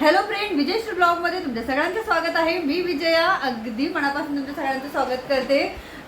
Hello friend विजयश्री श्री मध्ये तुमच्या सगळ्यांचं स्वागत आहे. मी विजया अगदी मनापासून तुमच्या सगळ्यांचं स्वागत करते.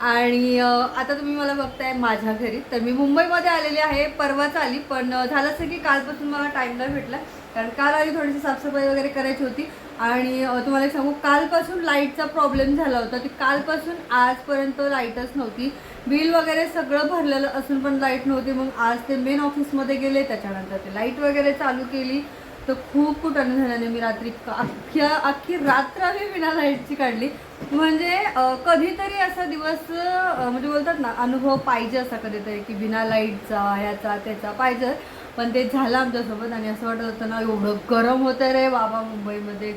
आणि आता तुम्ही मला बघताय माझ्या घरी. तर मी मुंबईमध्ये आलेली आहे. परवाच आली पण झालं असं की कालपासून मला टाईम नाही भेटला. कारण काल आली थोडीशी साफसफाई वगैरे करायची होती. आणि तुम्हाला एक सांगू कालपासून लाईटचा प्रॉब्लेम झाला होता. ती कालपासून आजपर्यंत लाईटच नव्हती. बिल वगैरे सगळं भरलेलं असून पण लाइट नव्हती. मग आज ते मेन ऑफिसमध्ये गेले. त्याच्यानंतर ते लाइट वगैरे चालू केली. तर खूप कुठं झाल्याने मी रात्री अख्ख्या अख्खी रात्र मी विना लाईटची काढली. म्हणजे कधीतरी असा दिवस म्हणजे बोलतात ना अनुभव पाहिजे असा कधीतरी की बिना लाईटचा ह्याचा त्याचा पाहिजे. पण ते झालं आमच्यासोबत आणि असं वाटत होतं ना एवढं गरम होतं रे बाबा मुंबईमध्ये.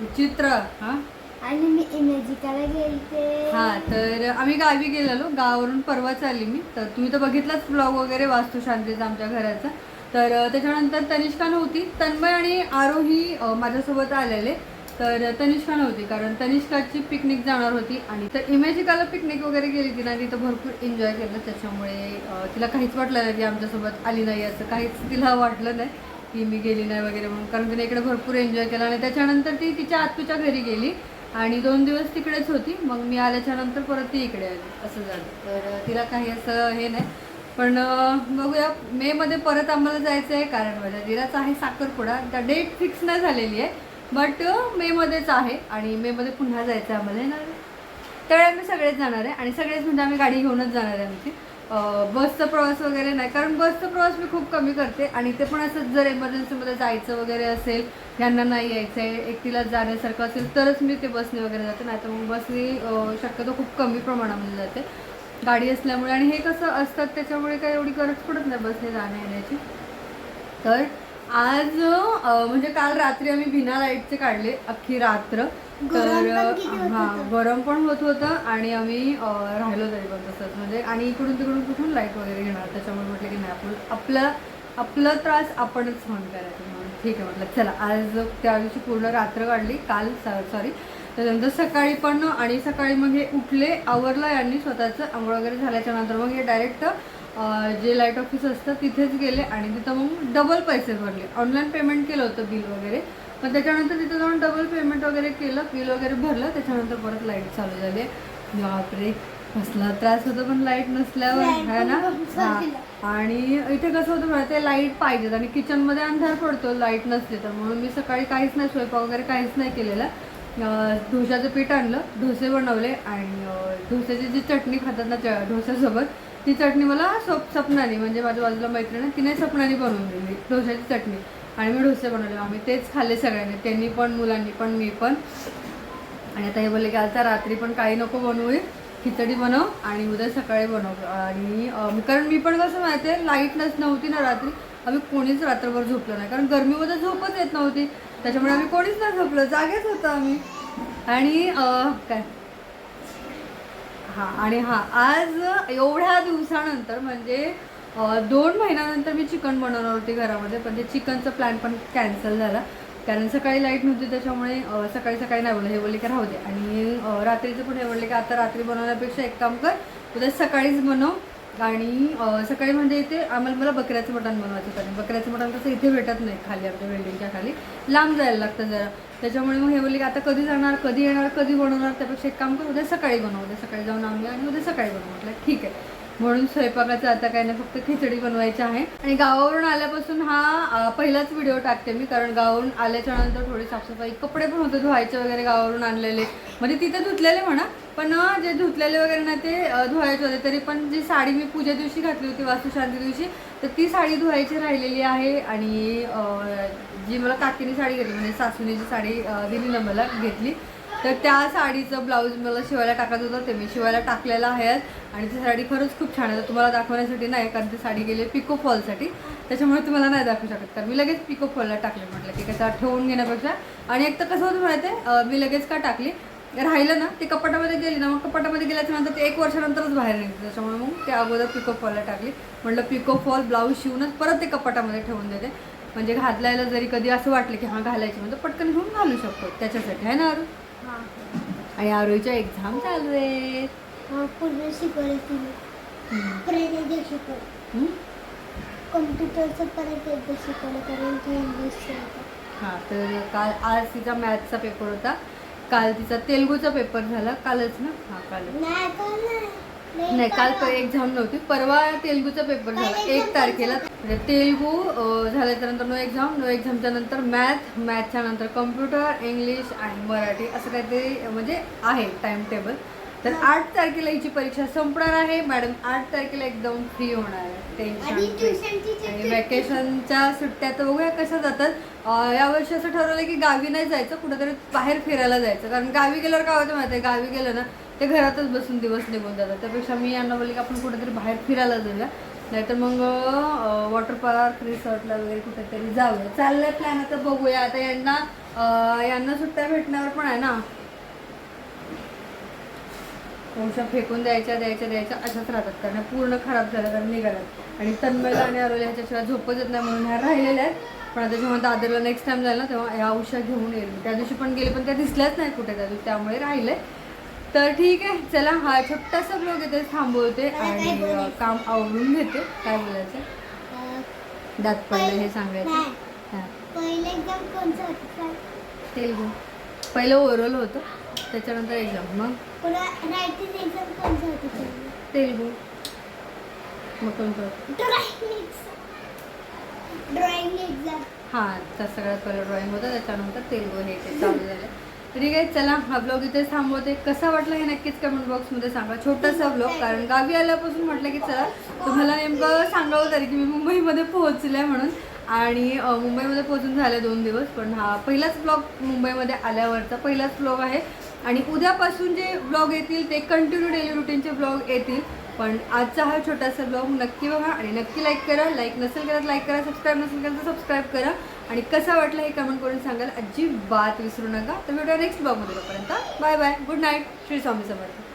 विचित्र हा? आणि मी इमेजिकाला गेलते. हा तर आम्ही गावी गेलेलो. गावावरून परवाच आली मी. तर तुम्ही तर बघितलाच ब्लॉग वगैरे वास्तुशांतीचा आमच्या घराचा. तर त्याच्यानंतर तनिष्का नव्हती. तन्मय आणि आरोही माझ्यासोबत आलेले. तर तनिष्का नव्हती कारण तनिष्काची पिकनिक जाणार होती आणि तर इमेजिकाला पिकनिक वगैरे गेली तिला. तिथं भरपूर एन्जॉय केलं. त्याच्यामुळे तिला काहीच वाटलं नाही की आमच्यासोबत आली नाही असं. काहीच तिला वाटलं नाही की मी गेली नाही वगैरे म्हणून. कारण तिने इकडे भरपूर एन्जॉय केला आणि त्याच्यानंतर ती तिच्या आत्तूच्या घरी गेली आणि दोन दिवस तिकडेच होती. मग मी आल्याच्यानंतर परत ती इकडे आली. असं झालं. तर तिला काही असं हे नाही. पण बघूया. मे मध्ये परत आम्हाला जायचं आहे कारण माझ्या दिराचा आहे साखरपुडा. त्या डेट फिक्स नाही झालेली आहे. बट मे मध्येच आहे आणि मे मध्ये पुन्हा जायचं आहे आम्हाला. येणार त्यावेळी आम्ही सगळेच जाणार आहे आणि सगळेच म्हणजे आम्ही गाडी घेऊनच जाणार आहे आमची. बसचा प्रवास वगैरे नाही. कारण बसचा प्रवास मी खूप कमी करते आणि ते पण असं जर एमर्जन्सीमध्ये जायचं वगैरे असेल यांना नाही यायचं आहे एकटीला जाण्यासारखं असेल तरच मी ते बसने वगैरे जाते. नाही तर मग बसने शक्यतो खूप कमी प्रमाणामध्ये जाते. गाडी असल्यामुळे आणि हे कसं असतात त्याच्यामुळे काही एवढी गरज पडत नाही बसने जाण्या येण्याची. तर आज म्हणजे काल रात्री आम्ही बिना लाईटचे काढले अख्खी रात्र. तर हा. गरम पण होत होतं आणि आम्ही राहिलो तरी पण तसंच. म्हणजे आणि इकडून तिकडून कुठून लाइट वगैरे घेणार? त्याच्यामुळे म्हटलं की नाही आपण आपलं आपलं त्रास आपणच सहन करायचं म्हणून. ठीक आहे म्हटलं चला आज त्या दिवशी पूर्ण रात्र काढली. काल सॉरी त्याच्यानंतर सकाळी पण आणि सकाळी मग हे उठले आवरलं यांनी स्वतःचं आंघोळ वगैरे झाल्याच्यानंतर मग हे डायरेक्ट जे लाइट ऑफिस असतं तिथेच गेले आणि तिथं मग डबल पैसे भरले. ऑनलाईन पेमेंट केलं होतं बिल वगैरे. पण त्याच्यानंतर तिथं जाऊन डबल पेमेंट वगैरे केलं बिल वगैरे भरलं त्याच्यानंतर परत लाइट चालू झाली. बापरे कसला त्रास होतो पण लाइट नसल्यावर Light है ना. आणि इथे कसं होतं मला ते लाइट पाहिजेत आणि किचनमध्ये अंधार पडतो लाइट नसली तर. म्हणून मी सकाळी काहीच नाही स्वयंपाक वगैरे काहीच नाही केलेला. ढोशाचं पीठ आणलं डोसे बनवले आणि ढोस्याची जी चटणी खातात ना च- ती चटणी मला सोप सपनाने म्हणजे माझ्या बाजूला मैत्रीण तिने सपनाने बनवून दिली ढोशाची चटणी. आणि मी डोसे बनवले. आम्ही तेच खाल्ले सगळ्यांनी त्यांनी पण मुलांनी पण मी पण. आणि आता हे बोलले की आता रात्री पण काही नको बनवू खिचडी बनव आणि उद्या सकाळी बनव. आणि कारण मी पण कसं माहिती आहे लाइट नस नव्हती ना रात्री. आम्ही कोणीच रात्रभर झोपलं नाही. कारण गरमीमध्ये झोपच येत नव्हती. त्याच्यामुळे आम्ही कोणीच नाही झोपलो. जागेच होतो आम्ही. आणि काय? हां आणि हां आज एवढ्या दिवसानंतर म्हणजे दोन महिन्यानंतर मी चिकन बनवणार होती घरामध्ये पण ते चिकनचं प्लॅन पण कॅन्सल झाला. कारण सकाळी लाइट नव्हती त्याच्यामुळे सकाळी सकाळी नाही बोलले. हे बोलले की राहू दे. आणि रात्रीचं पण हे बोलले की आता रात्री बनवण्यापेक्षा एक काम कर उद्या सकाळीच बनव. आणि सकाळी म्हणजे इथे आम्हाला मला बकऱ्याचं मटण बनवायचं कारण बकऱ्याचं मटण कसं इथे भेटत नाही खाली आपल्या बिल्डिंगच्या खाली. लांब जायला लागतं जरा. त्याच्यामुळे मग हे बोलले की आता कधी जाणार कधी येणार कधी बनवणार त्यापेक्षा एक काम करू उद्या सकाळी बनवू उद्या सकाळी जाऊन आणूया आणि उद्या सकाळी बनवू. म्हटलं ठीक आहे. म्हणून स्वयंपाकाचं आता काही नाही फक्त खिचडी बनवायची आहे. आणि गावावरून आल्यापासून हा पहिलाच व्हिडिओ टाकते मी कारण गावावरून आल्याच्यानंतर थोडी साफसफाई कपडे पण होते धुवायचे वगैरे गावावरून आणलेले. म्हणजे तिथे धुतलेले म्हणा पण जे धुतलेले वगैरे ना ते धुवायचे होते. तरी पण जी साडी मी पूजा दिवशी घातली होती वास्तुशांती दिवशी तर ती साडी धुवायची राहिलेली आहे. आणि जी मला काकीने साडी घेतली म्हणजे सासूने जी साडी दिली ना मला घेतली तर त्या साडीचं ब्लाऊज मला शिवायला टाकायचं होतं ते मी शिवायला टाकलेलं आहे. आणि ती साडी खरंच खूप छान आहे. तर तुम्हाला दाखवण्यासाठी नाही कारण ती साडी गेली पिको फॉलसाठी त्याच्यामुळे तुम्हाला नाही दाखवू शकत. तर मी लगेच पिको फॉलला टाकले म्हटलं की त्याचा ठेवून घेण्यापेक्षा. आणि एक तर कसं होतं माहिती आहे मी लगेच का टाकली? राहिलं ना ते कपाटामध्ये गेली ना मग कपाटामध्ये गेल्याच्यानंतर ते एक वर्षानंतरच बाहेर निघते. त्याच्यामुळे मग ते अगोदर पिको फॉलला टाकली. म्हटलं पिको फॉल ब्लाऊज शिवूनच परत ते कपाटामध्ये ठेवून देते. म्हणजे घातलायला जरी कधी असं वाटलं की हां घालायची म्हणजे पटकन घेऊन घालू शकतो त्याच्यासाठी. आहे ना अरू आणि आरोहीच्या एक्झाम चालू आहेत. हा, पूर्ण शिकवलं तिने. हम्म. परत एकदा शिकवलं. हम्म? कम्प्युटरचं परत एकदा शिकवलं कारण की इंग्लिशचं होतं. हां तर काल आज तिचा मॅथचा पेपर होता. काल तिचा तेलगूचा पेपर झाला. कालच ना? हां कालच. नाही काल नाही. नाही, काल काल. एक्झाम नव्हती परवा तेलगूचा पेपर झाला. एक तारखेला. म्हणजे तेलगू झाल्याच्यानंतर नो एक्झाम नो एक्झामच्या नंतर मॅथ मॅथच्या नंतर कम्प्युटर इंग्लिश आणि मराठी असं काहीतरी म्हणजे आहे टाइम टेबल तर आठ तारखेला हिची परीक्षा संपणार आहे. मॅडम आठ तारखेला एकदम फ्री होणार आहे. टेन्शन आणि वॅकेशनच्या सुट्ट्या तर बघूया कशा जातात. अं, यावर्षी असं ठरवलं की गावी नाही जायचं कुठेतरी बाहेर फिरायला जायचं. कारण गावी गेल्यावर काय होतं माहिती आहे गावी गेलं ना ते घरातच बसून दिवस निघून जातात. त्यापेक्षा मी यांना बोलले की आपण कुठेतरी बाहेर फिरायला जाऊया. नाहीतर मग वॉटर पार्क रिसॉर्टला वगैरे कुठेतरी जाऊया. चाललंय प्लॅन आता बघूया. आता यांना यांना सुट्ट्या भेटण्यावर पण आहे ना. वंशा फेकून द्यायच्या द्यायच्या द्यायच्या अशाच राहतात. कारण पूर्ण खराब झाल्या कारण निघाल्यात. आणि तन्मयला आणि अरोला ह्याच्याशिवाय झोपच येत नाही म्हणून ह्या राहिलेल्या आहेत. पण आता जेव्हा दादरला नेक्स्ट टाइम जाईल ना तेव्हा ह्या उशा घेऊन येईल. त्या दिवशी पण गेले पण त्या दिसल्याच नाही कुठे त्या दिवशी. त्यामुळे राहिले तर ठीक आहे चला हा छोटासा ब्लॉग इथे थांबवते आणि? काम आवरून घेते काय बोलायचं? दात पडलं हे सांगायचं. हां? तेलगू पहिलं ओरल होतं त्याच्यानंतर एक्झाम मग? तेलगू मग कोणतं होतं? ड्रॉइंग ड्रॉइंग एक्झाम हां तर सगळ्यात पहिलं ड्रॉइंग होतं त्याच्यानंतर तेलगू हे ते चालू झालं. ठीक आहे चला हा ब्लॉग इथे थांबवते. कसा वाटला हे नक्कीच कमेंट बॉक्समध्ये सांगा. छोटासा ब्लॉग कारण गावी आल्यापासून म्हटलं की चला तुम्हाला नेमकं सांगावं तरी की मी मुंबईमध्ये पोहोचले म्हणून. आणि मुंबईमध्ये पोहोचून झाले दोन दिवस पण हा पहिलाच ब्लॉग मुंबईमध्ये आल्यावरचा पहिलाच ब्लॉग आहे. आणि उद्यापासून जे ब्लॉग येतील ते कंटिन्यू डेली रुटीनचे ब्लॉग येतील. पण आजचा हा छोटासा ब्लॉग नक्की बघा आणि नक्की लाईक करा. लाईक नसेल करत लाईक करा. सबस्क्राईब नसेल करत तर सबस्क्राईब करा. आणि कसा वाटला हे कमेंट करून सांगाल अजिबात विसरू नका. तर भेटूया नेक्स्ट ब्लॉगमध्ये तोपर्यंत. Bye bye good night Shri Swami Samarth.